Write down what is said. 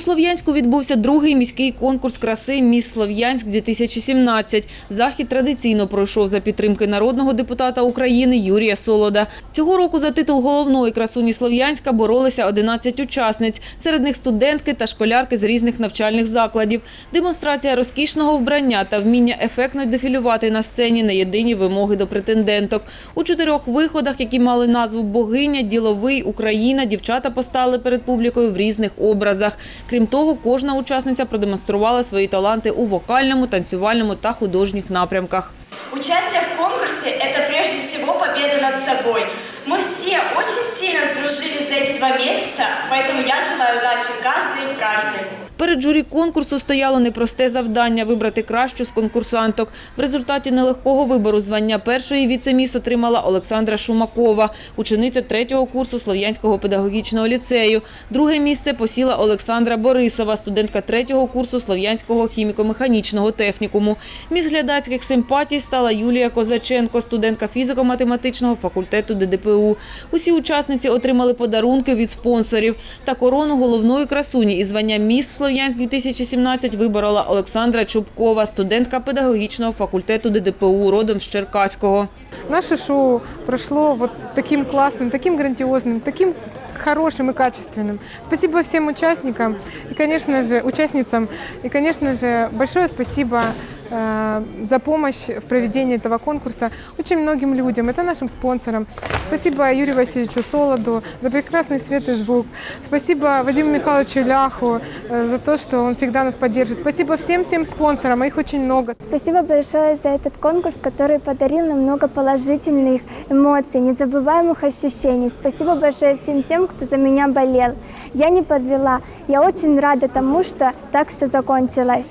У Слов'янську відбувся другий міський конкурс краси «Міс Слов'янськ-2017». Захід традиційно пройшов за підтримки народного депутата України Юрія Солода. Цього року за титул головної красуні Слов'янська боролися 11 учасниць. Серед них студентки та школярки з різних навчальних закладів. Демонстрація розкішного вбрання та вміння ефектно дефілювати на сцені не єдині вимоги до претенденток. У чотирьох виходах, які мали назву «Богиня», «Діловий», «Україна», дівчата постали перед публікою в різних образах. Крім того, кожна учасниця продемонструвала свої таланти у вокальному, танцювальному та художніх напрямках. Участь в конкурсі це прежде всего два месяца, поэтому я желаю удачи каждой и каждой. Перед журі конкурсу стояло непросте завдання – вибрати кращу з конкурсанток. В результаті нелегкого вибору звання першої віцеміс отримала Олександра Шумакова, учениця третього курсу Слов'янського педагогічного ліцею. Друге місце посіла Олександра Борисова, студентка третього курсу Слов'янського хіміко-механічного технікуму. Міс глядацьких симпатій стала Юлія Козаченко, студентка фізико-математичного факультету ДДПУ. Усі учасниці отримали подарунки від спонсорів. Та корону головної красуні і звання «Міс Слов'янськ-2017» виборола Олександра Чубкова, студентка педагогічного факультету ДДПУ, родом з Черкаського. Наше шоу прошло вот таким классным, таким грандиозным, таким хорошим и качественным. Спасибо всем участникам и, конечно же, участницам. И, конечно же, большое спасибо э, за помощь в проведении этого конкурса очень многим людям. Это нашим спонсорам. Спасибо Юрию Васильевичу Солоду за прекрасный свет и звук. Спасибо Вадиму Михайловичу Ляху э, за то, что он всегда нас поддерживает. Спасибо всем-всем спонсорам, их очень много. Спасибо большое за этот конкурс, который подарил нам много положительных эмоций, незабываемых ощущений. Спасибо большое всем тем, кто за меня болел. Я не подвела. Я очень рада тому, что так все закончилось.